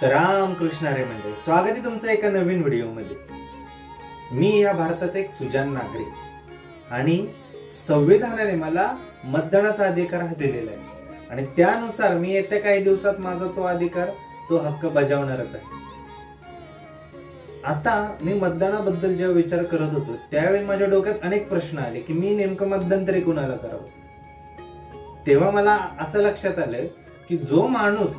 तर राम कृष्ण रे म्हणजे स्वागत आहे तुमचं एका नवीन व्हिडिओमध्ये. मी या भारताचा एक सुजान नागरिक आणि संविधानाने मला मतदानाचा अधिकार हा दिलेला आहे. आणि त्यानुसार मी येत्या काही दिवसात माझा तो अधिकार तो हक्क बजावणारच आहे. आता मी मतदानाबद्दल जेव्हा विचार करत होतो त्यावेळी माझ्या डोक्यात अनेक प्रश्न आले की मी नेमकं मतदान तरी कुणाला करावं? तेव्हा मला असं लक्षात आलं की जो माणूस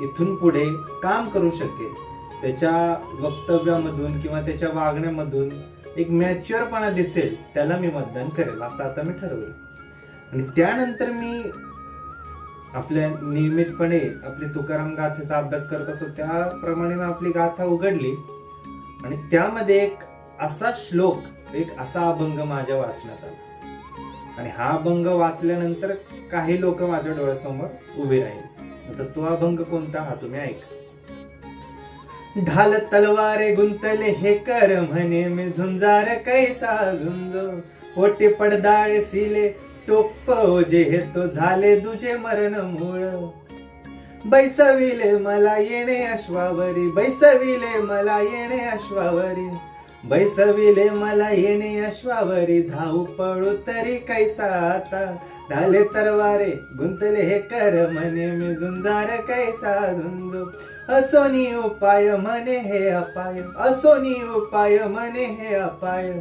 इथून पुढे काम करू शकेल. त्याच्या वक्तव्यामधून किंवा त्याच्या वागण्यामधून एक मॅच्युअरपणा दिसेल त्याला मी मतदान करेल असं आता मी ठरवलं. आणि त्यानंतर मी आपल्या नियमितपणे आपली तुकाराम गाथेचा अभ्यास करत असतो त्याप्रमाणे मी आपली गाथा उघडली. आणि त्यामध्ये एक असा श्लोक एक असा अभंग माझ्या वाचण्यात आला. आणि हा अभंग वाचल्यानंतर काही लोक माझ्या डोळ्यासमोर उभे राहिले. आता तो अभंग कोणता हा? तुम्ही ऐक. ढाल तलवारे गुंतले हे कर म्हणे मी झुंजार कैसा झुंजो. पोटे पडदाळे सिले टोप जे हे तो झाले तुझे मरण मूळ. बैसविले मला येणे अश्वावरी बैसविले मला येणे अश्वावरी. बैसविले मला येणे अश्वावरी धाव पळू तरी कैसा आता ढाले तरवारे गुंतले हे कर म्हणे मी झुंजार कैसा झुंजो असोनी उपाय म्हणे हे अपाय. असोनी उपाय म्हणे हे अपाय.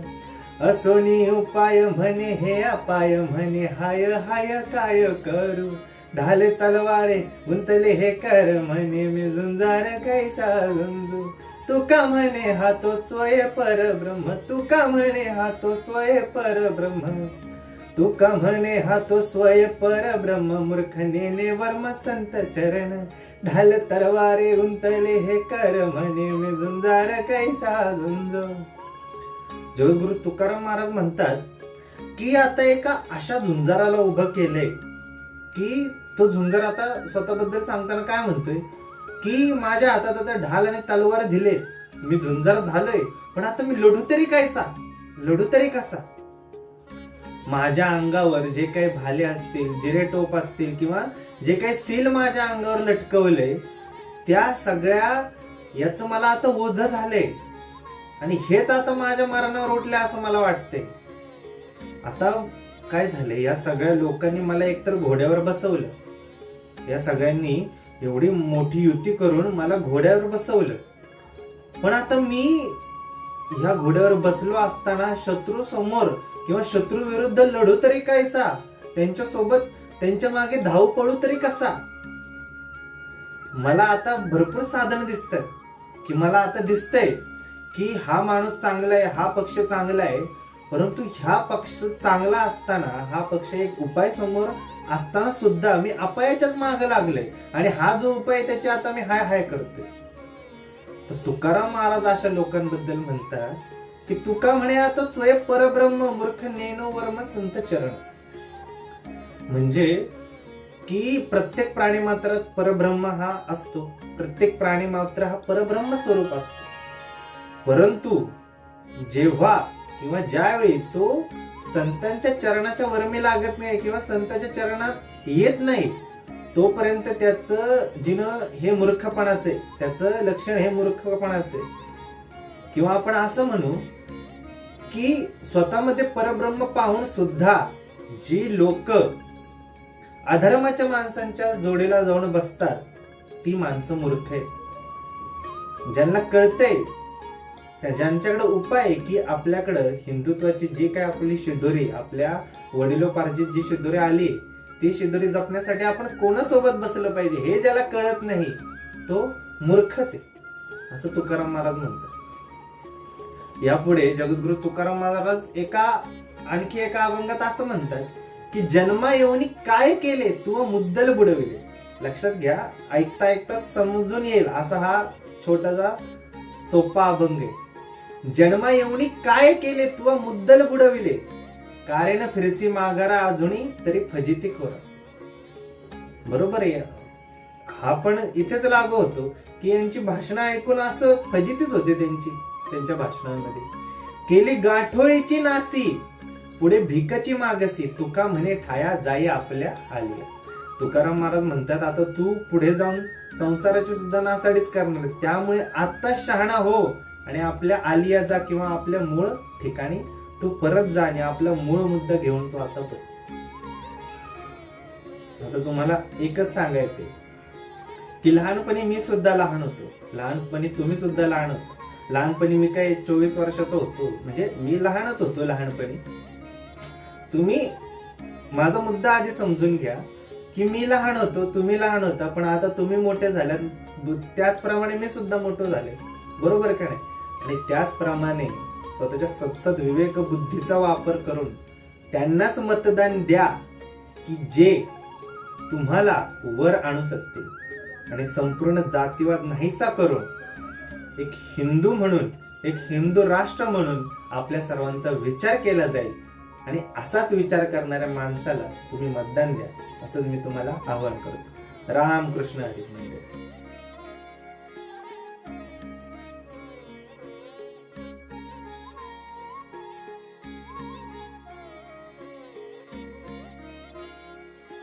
असोनी उपाय म्हणे हे अपाय म्हणे हाय हाय काय करू. ढाले तलवारे गुंतले हे कर म्हणे मी झुंजार कैसा झुंजू तुका का म्हणे हा तो स्वय परब्रह्म. तुका म्हणे हा तो स्वय परब्रह्म. तुका म्हणे हा तो स्वय परब्रह्म. मूर्ख नेने वर्म संत चरण. ढाल तरवारे गुंतले हे कर म्हणे. मी झुंजार कैसा झुंजो. जगद्गुरु तुकाराम महाराज म्हणतात की आता एका अशा झुंजाराला उभं केलंय की तो झुंजार आता स्वतःबद्दल सांगताना काय म्हणतोय? की माझ्या हातात आता ढाल आणि तलवार दिले. मी झुंजार झालोय पण आता मी लढू तरी कायचा लढू तरी कसा? माझ्या अंगावर जे काही भाले असतील जिरे टोप असतील किंवा जे काही सील माझ्या अंगावर लटकवलंय त्या सगळ्या याच मला आता ओझ झालंय. आणि हेच आता माझ्या मरणावर उठले असं मला वाटतंय. आता काय झाले या सगळ्या लोकांनी मला एकतर घोड्यावर बसवलं. या सगळ्यांनी एवढी मोठी युती करून मला घोड्यावर बसवलं. पण आता मी ह्या घोड्यावर बसलो असताना शत्रू समोर किंवा शत्रू विरुद्ध लढू तरी कायसा त्यांच्यासोबत त्यांच्या मागे धाव पळू तरी कसा? मला आता भरपूर साधन दिसत की मला आता दिसतंय की हा माणूस चांगला आहे हा पक्ष चांगला आहे परंतु ह्या पक्ष चांगला असताना हा पक्ष एक उपाय समोर असताना सुद्धा मी अपायाच्याच मागे लागले आणि हा जो उपाय त्याची आता मी हाय हाय करतोय. तर तुकाराम महाराज अशा लोकांबद्दल म्हणतात की तुका म्हणे आता स्वयं परब्रह्म मूर्ख नेनो वर्म संत चरण. म्हणजे की प्रत्येक प्राणी मात्रात परब्रह्म हा असतो. प्रत्येक प्राणी मात्र हा परब्रह्म स्वरूप असतो. परंतु जेव्हा किंवा ज्यावेळी तो संतांच्या चरणाच्या वर्मी लागत नाही किंवा संतांच्या चरणात येत नाही तोपर्यंत त्याचं जिनं हे मूर्खपणाचे त्याचं लक्षण हे मूर्खपणाचे. किंवा आपण असं म्हणू की स्वतःमध्ये परब्रह्म पाहून सुद्धा जी लोक अधर्माच्या माणसांच्या जोडीला जाऊन बसतात ती माणसं मूर्ख आहेत. ज्यांना कळतंय ज्यांच्याकडे उपाय आहे की आपल्याकडं हिंदुत्वाची जी काय आपली शिदोरी आपल्या वडिलोपार्जित जी शिदोरी आली ती शिदोरी जपण्यासाठी आपण कोणासोबत बसलं पाहिजे हे ज्याला कळत नाही तो मूर्खच आहे. असं तुकाराम महाराज म्हणतात. यापुढे जगद्गुरु तुकाराम महाराज एका आणखी एका अभंगात असं म्हणतात की जन्मा येऊनी काय केले तू मुद्दल बुडविले. लक्षात घ्या ऐकता ऐकता समजून येईल. असा हा छोटासा सोपा अभंग आहे. जन्मा येऊनी काय केले तू मुद्दल बुडविले? कारेन फिरसी माघारा अजूनही तरी फजिती खोरा. बरोबर आहे हा पण इथेच लागू होतो की यांची भाषणं ऐकून असं फजितीच होते त्यांची त्यांच्या भाषणांमध्ये. केली गाठोळीची नासी पुढे भिकची मागसी तुका म्हणे ठाया जाई आपल्या आली. तुकाराम महाराज म्हणतात आता तू पुढे जाऊन संसाराची सुद्धा नासाडीच करणार त्यामुळे आता शहाणा हो. आणि आपल्या आलिया जा किंवा आपल्या मूळ ठिकाणी तू परत जा आणि आपला मूळ मुद्दा घेऊन तो आता बस. आता तुम्हाला एकच सांगायचंय. की लहानपणी मी सुद्धा लहान होतो. लहानपणी तुम्ही सुद्धा लहान होतो. लहानपणी मी काय चोवीस वर्षाचा होतो. म्हणजे मी लहानच होतो लहानपणी. तुम्ही माझा मुद्दा आधी समजून घ्या. की मी लहान होतो तुम्ही लहान होता पण आता तुम्ही मोठे झाल्यात. त्याचप्रमाणे मी सुद्धा मोठं झाले बरोबर का नाही? आणि त्याचप्रमाणे स्वतःच्या सत्सद विवेक बुद्धीचा वापर करून त्यांनाच मतदान द्या की जे तुम्हाला वर आणू शकतील. आणि संपूर्ण जातीवाद नाहीसा करून एक हिंदू म्हणून एक हिंदू राष्ट्र म्हणून आपल्या सर्वांचा विचार केला जाईल. आणि असाच विचार करणाऱ्या माणसाला तुम्ही मतदान द्या. असंच मी तुम्हाला आवाहन करतो. रामकृष्ण हरी मंदिर